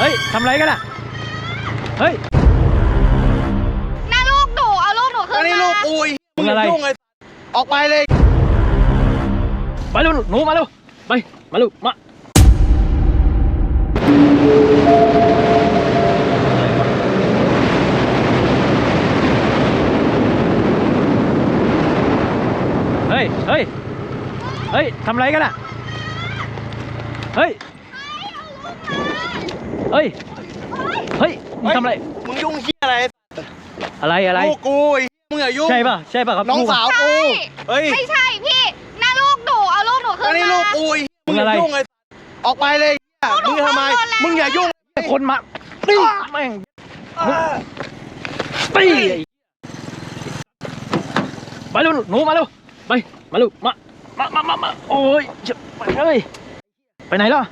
เฮ้ยทำอะไรกันอะ เฮ้ย น่าลูกหนู เอาลูกหนูคือันนนี้มาลูกกูไอ้มึงอะไร ยุ่งไอ้ออกไปเลยไปเร็วหนูมาเร็วไปมาเร็วมาเฮ้ยเฮ้ยเฮ้ยทำอะไรกันอะ เฮ้ย เฮ้ย เฮ้ย มึงทำอะไร มึงยุ่งเฮียอะไรอะไรอะไร ลูกกูไอ้มึงอย่ายุ่งใช่ป่ะ ใช่ป่ะครับน้องลูกสาวใช่กูเฮ้ยไม่ใช่พี่น่าลูกหนูเอาลูกหนูคือันนนี้มาลูกกูไอ้มึมึงงอะไรอย่ายุ่งไอ้ออกไปเลยไอ้เหี้ยมึงทำไมลูกหนูโดนแล้วมึงอย่ายุ่งคนมาตีแม่งตีไปเร็วหนูมาเร็ว ไป มาเร็ว มา มามามามาโอ้ยจะไปเฮ้ยไปไหนแล้ว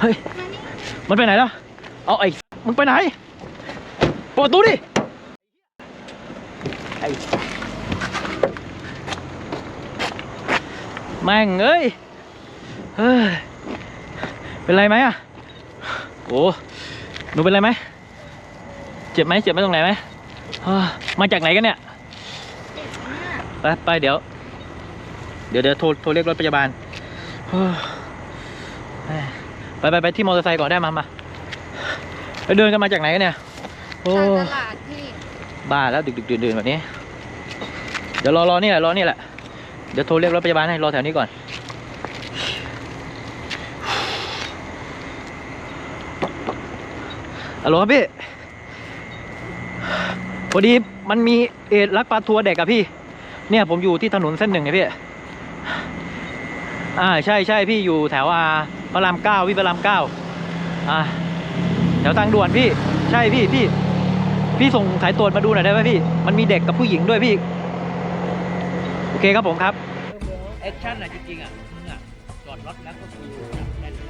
เฮ้ยมั มันไปไหนแล้ว เอาไอ้ มึงไปไหนเปิดประตูดิไอ้แม่งเอ้ย เฮ้ย เป็นไรไหมอะโอ้หนูเป็นไรไหม เจ็บไหมเจ็บไหมตรงไหนไหมเฮ้ยมาจากไหนกันเนี่ยไปไปเดี๋ยว เดี๋ยวเดี๋ยวโทรโทรเรียกรถพยาบาลเฮ้ย ไปไปไปที่มอเตอร์ไซค์ก่อนได้มามาไปเดินกันมาจากไหนกันเนี่ย โอ้จากตลาดพี่บ้าแล้วดึกดึกดื่นดื่นแบบนี้ เดี๋ยวรอรอนี่แหละรอนี่แหละ เดี๋ยวโทรเรียกรถพยาบาลให้รอแถวนี้ก่อน ฮัลโหลครับพี่ พอดีมันมีเอดลักพาทัวร์เด็กอะพี่ เนี่ยผมอยู่ที่ถนนเส้นหนึ่งไงพี่ อ่าใช่ใช่พี่อยู่แถวอ่าพระรามเก้าพี่พระรามเก้าอ่าแถวทางด่วนพี่ใช่พี่พี่ พี่ส่งสายตรวจมาดูหน่อยได้ไหมพี่ มันมีเด็กกับผู้หญิงด้วยพี่ โอเคครับผมครับแอคชั่นอะจริงๆอะมึงอะจอดรถแล้วก็กูจับได้เลย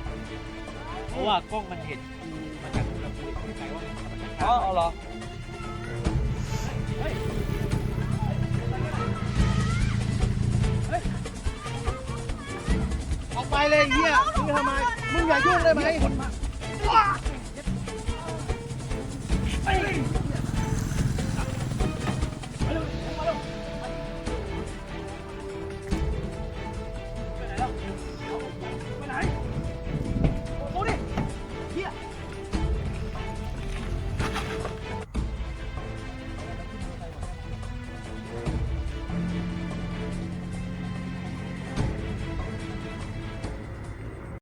เพราะว่ากล้องมันเห็นกูมาจากกูแล้วกูเข้าใจว่ามันจะอ๋อเอาเหรอ เลยเฮียมึงทำไมมึงอย่ายุ่งได้ไหม